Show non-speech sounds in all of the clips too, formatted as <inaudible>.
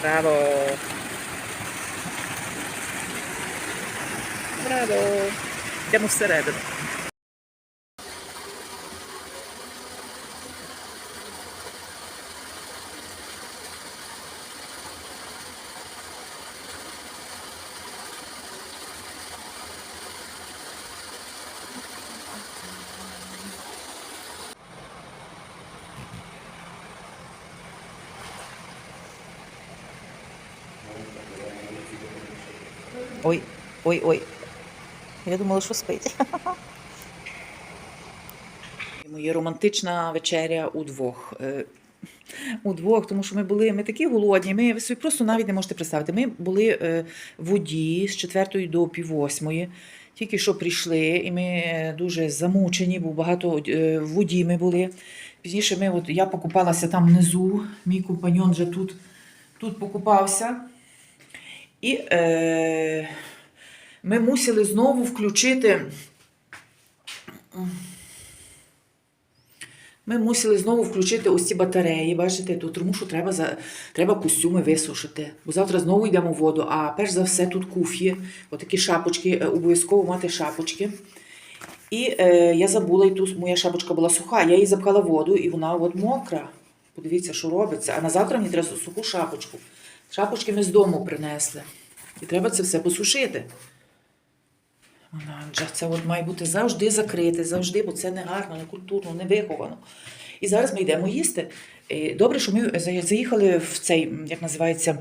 Браво! Браво! Йдемо всередину. Ой, ой, ой. Я думала, що спить. <laughs> Моя романтична вечеря удвох. Е, Удвох, тому що ми були ми такі голодні. Ми ви собі просто навіть не можете представити. Ми були е, в воді з четвертої до пів восьмої. Тільки що прийшли, і ми е, дуже замучені, бо багато в воді ми були. Пізніше ми, от, я покупалася там внизу, мій компаньон вже тут, тут покупався. І е, ми мусили знову включити. Ми мусили знову включити ось ці батареї, бачите, тут, тому що треба, за, треба костюми висушити. Бо завтра знову йдемо в воду, а перш за все тут куф'ї, отакі шапочки, е, обов'язково мати шапочки. І е, я забула, і тут моя шапочка була суха, я її запхала воду, і вона от мокра. Подивіться, що робиться. А на завтра мені треба суху шапочку. Шапочки ми з дому принесли. І треба це все посушити. Анджа, це от має бути завжди закрите, завжди, бо це не гарно, не культурно, не виховано. І зараз ми йдемо їсти. Е, Добре, що ми заїхали в цей, як називається,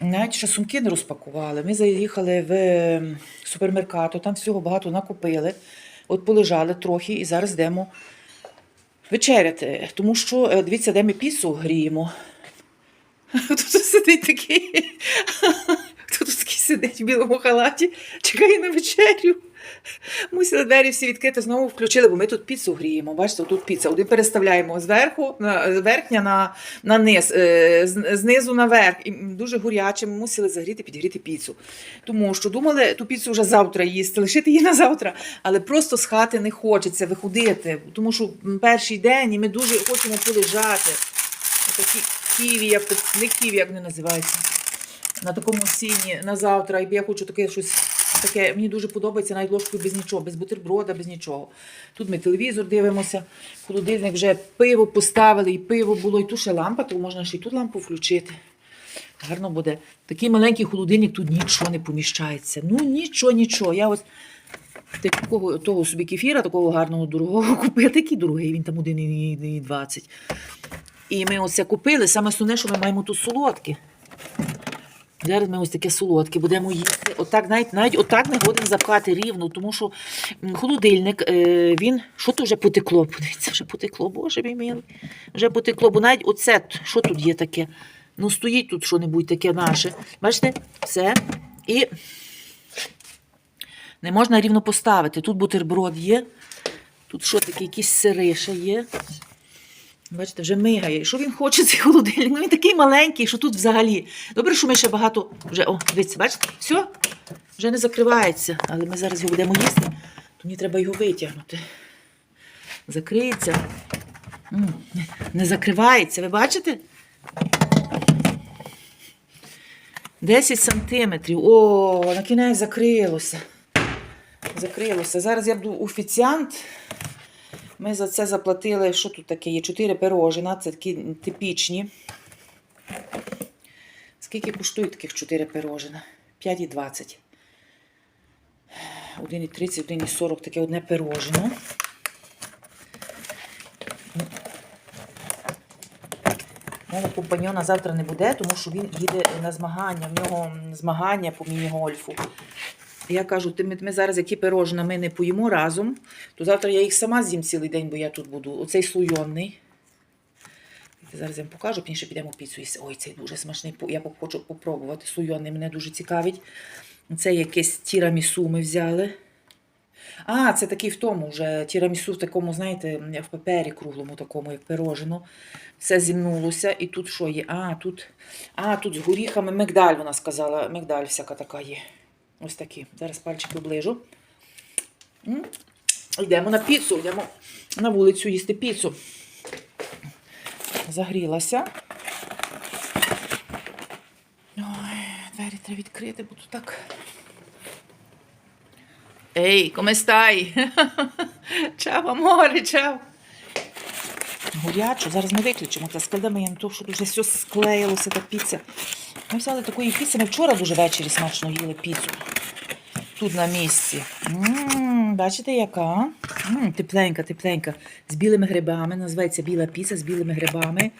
навіть ще сумки не розпакували. Ми заїхали в м, супермеркат, там всього багато накупили. От полежали трохи і зараз йдемо вечеряти. Тому що, е, дивіться, де ми піцу гріємо. Тут сидить такий. Тут такий сидить в білому халаті, чекає на вечерю. Мусили двері всі відкрити, знову включили, бо ми тут піцу гріємо. Бачите, тут піца. Один переставляємо зверху, на, верхня на, на низ, е, знизу наверх. І дуже горяче, ми мусили загріти, підгріти піцу. Тому що думали ту піцу вже завтра їсти, лишити її на завтра, але просто з хати не хочеться виходити, тому що перший день і ми дуже хочемо полежати. Такі ківі, як тут, не ківі, як вони називаються. На такому сіні на завтра. І я хочу таке щось таке. Мені дуже подобається навіть ложкою без нічого, без бутерброда, без нічого. Тут ми телевізор дивимося, холодильник вже пиво поставили, і пиво було, і тут ще лампа, то можна ще й тут лампу включити. Гарно буде. Такий маленький холодильник, тут нічого не поміщається. Ну нічого, нічого. Я ось такого того собі кефіра, такого гарного дорогого <laughs> купила. Такий дорогий, він там 1,20. І ми оце купили. Саме основне, що ми маємо тут солодке. Зараз ми ось таке солодке будемо їсти. Отак, навіть, навіть отак не годен запхати рівно, тому що холодильник, е, він. Що то вже потекло? Подивіться, вже потекло, боже мій милий. Вже потекло, бо навіть оце, що тут є таке? Ну, стоїть тут що-небудь таке наше. Бачите, все. І не можна рівно поставити. Тут бутерброд є, тут що таке, якісь сири ще є. Бачите, вже мигає. Що він хоче, цей холодильник? Ну він такий маленький, що тут взагалі. Добре, що ми ще багато вже. О, дивіться, бачите? Все, вже не закривається. Але ми зараз його будемо їсти, то мені треба його витягнути. Закриється. Не закривається, ви бачите? 10 сантиметрів. О, на кінець закрилося. Закрилося. Зараз я буду офіціант. Ми за це заплатили, що тут таке є? 4 пирожина, це такі типічні. Скільки коштують таких 4 пирожина? 5,20. 1,30, 1,40 таке одне пирожено. Мого компаньона завтра не буде, тому що він їде на змагання. В нього змагання по міні-гольфу. Я кажу, ми, ми зараз які пирожна ми не поїмо разом, то завтра я їх сама з'їм цілий день, бо я тут буду. Оцей слойонний. Зараз я вам покажу, пізніше підемо піцу їсти. Ой, цей дуже смачний. Я хочу попробувати. Слойонний мене дуже цікавить. Це якесь тірамісу ми взяли. А, це такий в тому вже тірамісу в такому, знаєте, в папері круглому, такому, як пирожено. Все зімнулося. І тут що є? А, тут, а, тут з горіхами мигдаль, вона сказала. Мигдаль всяка така є. Ось такі. Зараз пальчики оближу. Йдемо на піцу, йдемо на вулицю їсти піцу. Загрілася. двері треба відкрити, бо тут так. Ей, come stai? Чао, аморе, чао. Зараз ми виключимо та складемо їм то, що дуже все склеїлося, та піца. Ми взяли такої піци. Ми вчора дуже ввечері смачно їли піцу. Тут на місці. м бачите, яка? м тепленька, тепленька. З білими грибами. Називається біла піца з білими грибами.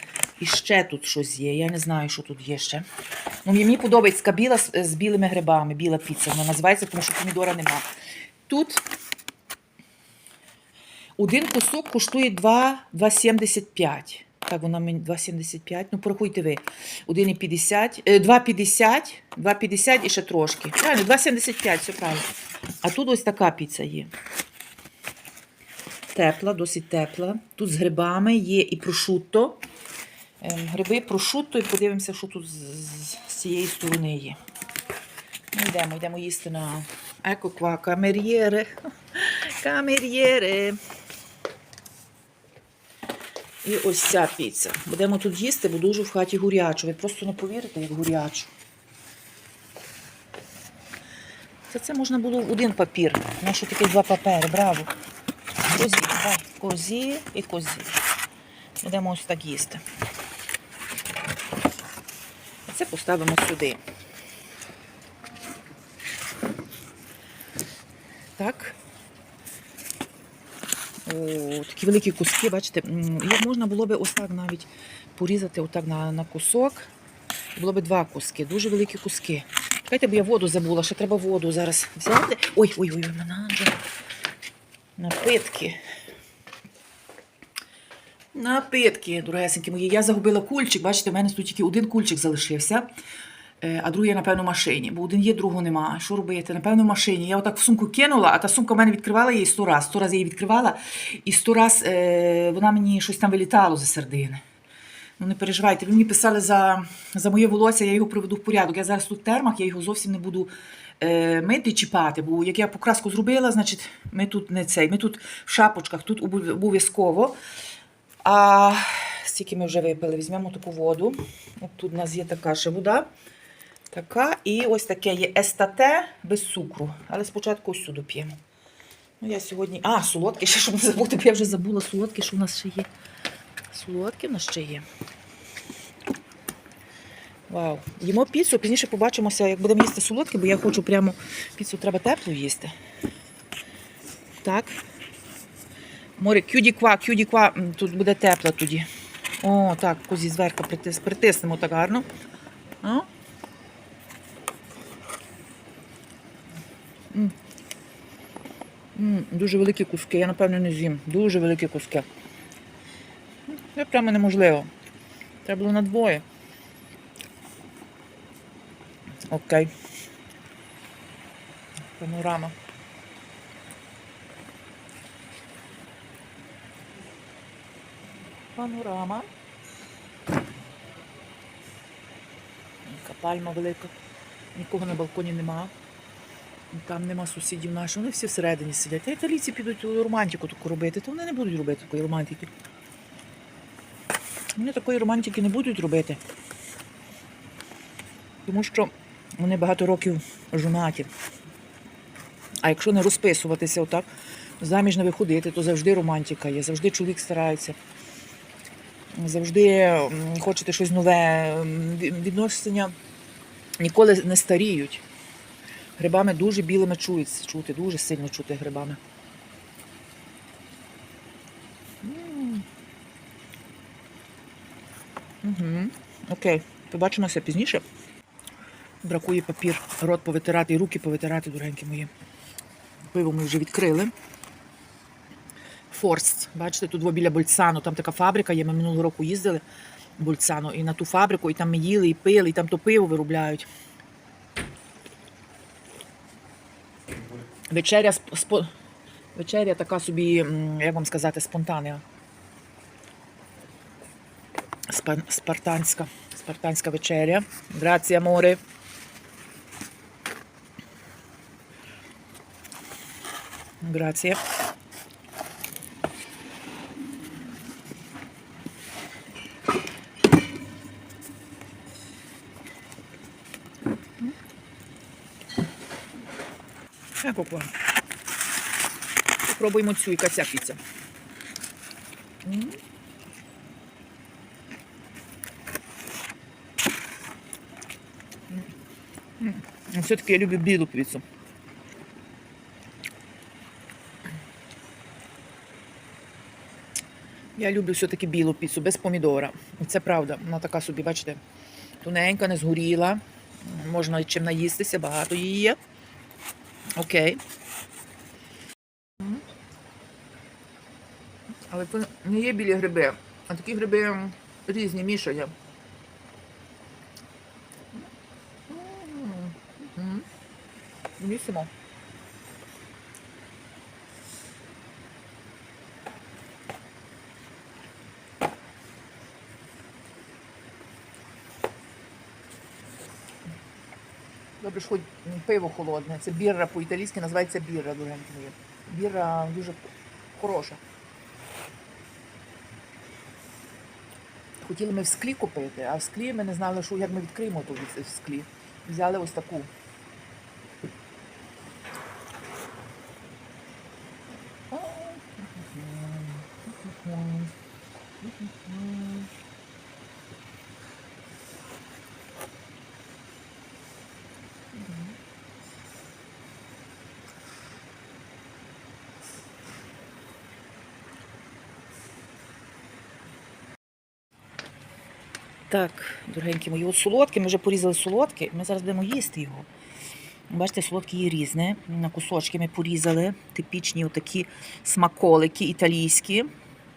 І ще тут щось є. Я не знаю, що тут є ще. Ну, мені подобається біла з, з білими грибами, біла піца. Вона називається, тому що помідора нема. Тут один кусок коштує 2 2,75. Так, вона мені 2,75. Ну, порахуйте ви. 1,50, е, 2,50, 2,50 і ще трошки. Правильно, 2,75, все правильно. А тут ось така піца є. Тепла, досить тепла. Тут з грибами є і прошутто. Ем, Гриби, прошутто, і подивимося, що тут з, з, цієї сторони є. Ну, йдемо, йдемо їсти на еко ква <laughs> камер'єре. І ось ця піца. Будемо тут їсти, бо дуже в хаті гурячо. Ви просто не повірите, як гурячо. Це це можна було в один папір. На що такі два папери, браво. Козі, давай, козі і козі. Будемо ось так їсти. А це поставимо сюди. Так. О, такі великі куски, бачите, як можна було б ось так навіть порізати отак на, на кусок. Було б два куски, дуже великі куски. Чекайте, бо я воду забула, ще треба воду зараз взяти. Ой, ой, ой. Напитки. Напитки, дорогесенькі мої. Я загубила кульчик. Бачите, в мене тут тільки один кульчик залишився, а другий, напевно, в машині. Бо один є, другого нема. Що робити? Напевно, в машині. Я отак в сумку кинула, а та сумка в мене відкривала її сто раз. Сто раз я її відкривала, і сто раз е, вона мені щось там вилітало за сердини. Ну не переживайте, ви мені писали за, за моє волосся, я його приведу в порядок. Я зараз тут в термах, я його зовсім не буду е, мити чіпати, бо як я покраску зробила, значить ми тут не цей, ми тут в шапочках, тут обов'язково. А стільки ми вже випили, візьмемо таку воду. От тут у нас є така ще вода. Така, і ось таке є естате без цукру. Але спочатку ось сюди п'ємо. Ну, я сьогодні. А, солодке, ще щоб не забути, бо я вже забула солодке, що в нас ще є. Солодке в нас ще є. Вау. Їмо піцу, пізніше побачимося, як будемо їсти солодке, бо я хочу прямо піцу треба теплу їсти. Так. Море, кюдіква, кюдіква, тут буде тепло тоді. О, так, козі зверху притис, притиснемо так гарно. О. Дуже великі куски, я напевно не з'їм. Дуже великі куски. Це прямо неможливо. Треба було на двоє. Окей. Панорама. Панорама. Пальма велика. Нікого на балконі нема. Там нема сусідів наших. Вони всі всередині сидять. Та італійці підуть романтику таку робити, то вони не будуть робити такої романтики. Вони такої романтики не будуть робити. Тому що вони багато років жонаті. А якщо не розписуватися отак, заміж не виходити, то завжди романтика є, завжди чоловік старається. Завжди хочете щось нове. М, ві- Відношення ніколи не старіють. Грибами дуже білими чують, чути, дуже сильно чути грибами. Угу. Окей, побачимося пізніше. Бракує папір, рот повитирати і руки повитирати, дорогенькі мої. Пиво ми вже відкрили. Форст. Бачите, тут біля Больцану, там така фабрика є. Ми минулого року їздили в і на ту фабрику, і там ми їли, і пили, і там то пиво виробляють. Вечеря сп- спо... Вечеря така собі, як вам сказати, спонтанна. Спа- Спартанська. Спартанська вечеря. Грація море. Грація. А, кукла. Попробуємо цю, яка ця. М. Все-таки я люблю білу піцу. Я люблю все-таки білу піцу без помідора. Це правда. Вона така собі, бачите, тоненька, не згоріла. Можна чим наїстися, багато її є. Окей. Але це не є білі гриби, а такі гриби різні, мішані. М. Добре, хоч пиво холодне. Це бірра по-італійськи називається бірра, дуже мої. Бірра дуже хороша. Хотіли ми в склі купити, а в склі ми не знали, що як ми відкриємо ту в склі. Взяли ось таку. Так, дорогенькі мої, от солодкі, ми вже порізали солодкі, ми зараз будемо їсти його. Бачите, солодкі є різне. На кусочки ми порізали типічні отакі смаколики італійські.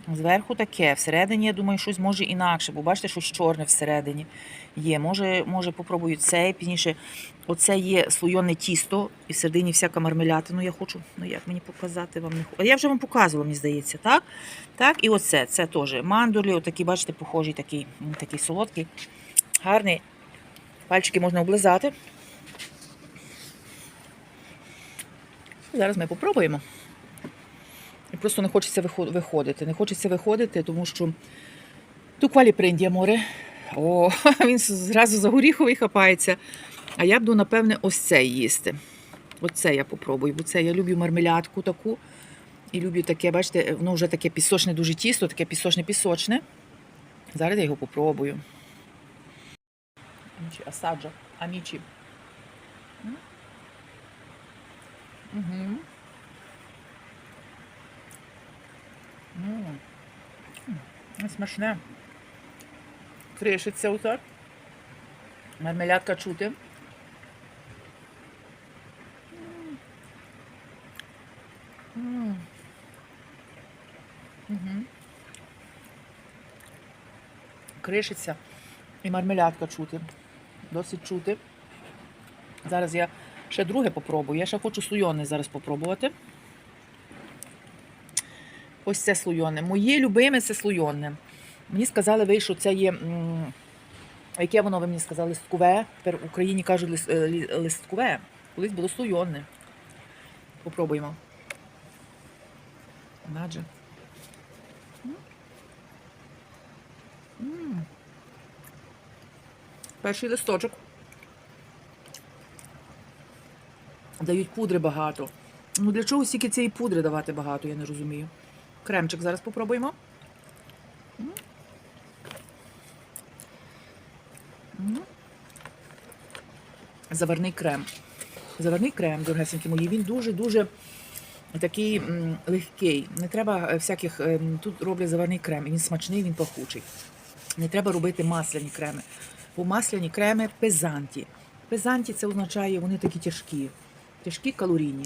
Зверху таке, всередині, я думаю, щось може інакше, бо бачите, щось чорне всередині є. Може, може попробую це пізніше. Оце є слойоне тісто, і всередині всяка мармелята. Ну я хочу, ну як мені показати вам не. Я вже вам показувала, мені здається, так? Так, і оце, це теж мандулі, отакі, бачите, похожий, такий, такий солодкий, гарний. Пальчики можна облизати. Зараз ми попробуємо. Просто не хочеться виходити. Не хочеться виходити, тому що ту квалі принді, море. О, <laughs> він зразу за горіховий хапається. А я буду, напевне, ось цей їсти. Оце я попробую, бо це я люблю мармелядку таку. І люблю таке, бачите, воно вже таке пісочне дуже тісто, таке пісочне-пісочне. Зараз я його попробую. Асаджа, амічі. Угу. Смачне. Кришиться отак. Мармелядка чути. Кришиться і мармелядка чути. Досить чути. Зараз я ще друге попробую. Я ще хочу слойоне зараз попробувати. Ось це слойоне. Моє любиме це слойоне. Мені сказали, ви, що це є. Яке воно ви мені сказали? Листкове. Тепер в Україні кажуть е, листкове. Колись було слойоне. Попробуємо. Надже. Перший листочок. Дають пудри багато. Ну для чого стільки цієї пудри давати багато, я не розумію. Кремчик зараз попробуємо. М. М. Заварний крем. Заварний крем, дорогесенькі мої, він дуже-дуже такий м, легкий. Не треба е, всяких. ем, Тут роблять заварний крем. Він смачний, він пахучий. Не треба робити масляні креми. Бо масляні креми пезанті. Пезанті це означає, вони такі тяжкі. Тяжкі калорійні.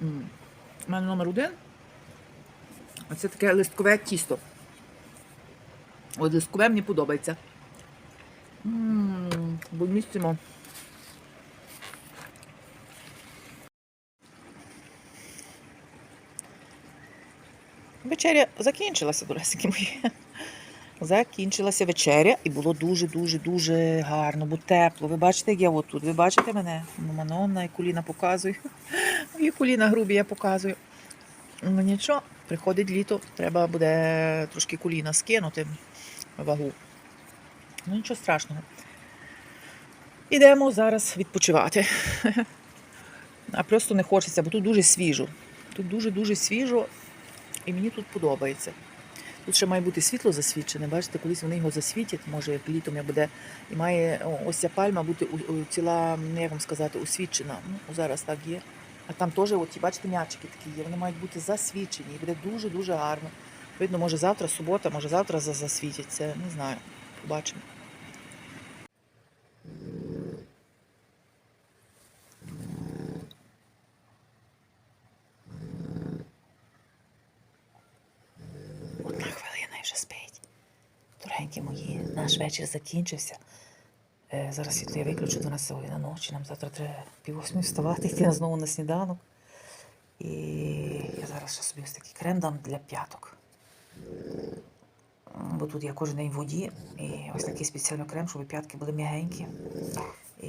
У мене номер один. А це таке листкове тісто. От листкове мені подобається. Ммм, Бульмістимо. Вечеря закінчилася, дорогесенькі мої. Закінчилася вечеря і було дуже-дуже-дуже гарно, бо тепло. Ви бачите, як я отут. Ви бачите мене? Ну, Маномна і коліна показую. І <laughs> коліна грубі я показую. Ну нічого, приходить літо, треба буде трошки коліна скинути вагу. Ну нічого страшного. Ідемо зараз відпочивати. <laughs> А просто не хочеться, бо тут дуже свіжо. Тут дуже-дуже свіжо, і мені тут подобається. Тут ще має бути світло засвічене. Бачите, колись вони його засвітять, може як літом я буде. І має ось ця пальма бути ціла, ну, як вам сказати, освічена. Ну, зараз так є. А там теж, от, бачите, м'ячики такі є. Вони мають бути засвічені. І буде дуже-дуже гарно. Видно, може завтра субота, може завтра засвітяться. Не знаю. Побачимо. Вже спить. Дорогенькі мої, наш вечір закінчився. Е, зараз світло я виключу 12 година ночі. Нам завтра треба пів восьми вставати, йти знову на сніданок. І я зараз ще собі ось такий крем дам для п'яток. Бо тут я кожен день в воді. І ось такий спеціальний крем, щоб п'ятки були м'ягенькі. І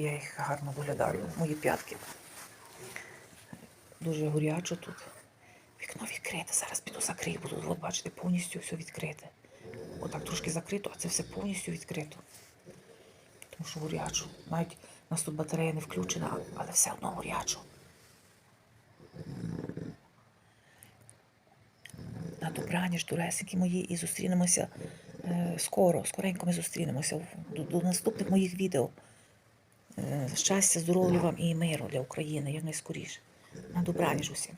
я їх гарно доглядаю. Мої п'ятки. Дуже горячо тут. Відкрите. Зараз піду закрию, тут, от, бачите, повністю все відкрите. Отак трошки закрито, а це все повністю відкрито. Тому що горячо. Навіть у нас тут батарея не включена, але все одно горячо. На добраніч, дуресики мої, і зустрінемося е, скоро. Скоренько ми зустрінемося до, до наступних моїх відео. Е, щастя, здоров'я вам і миру для України якнайскоріше. На добраніч усім.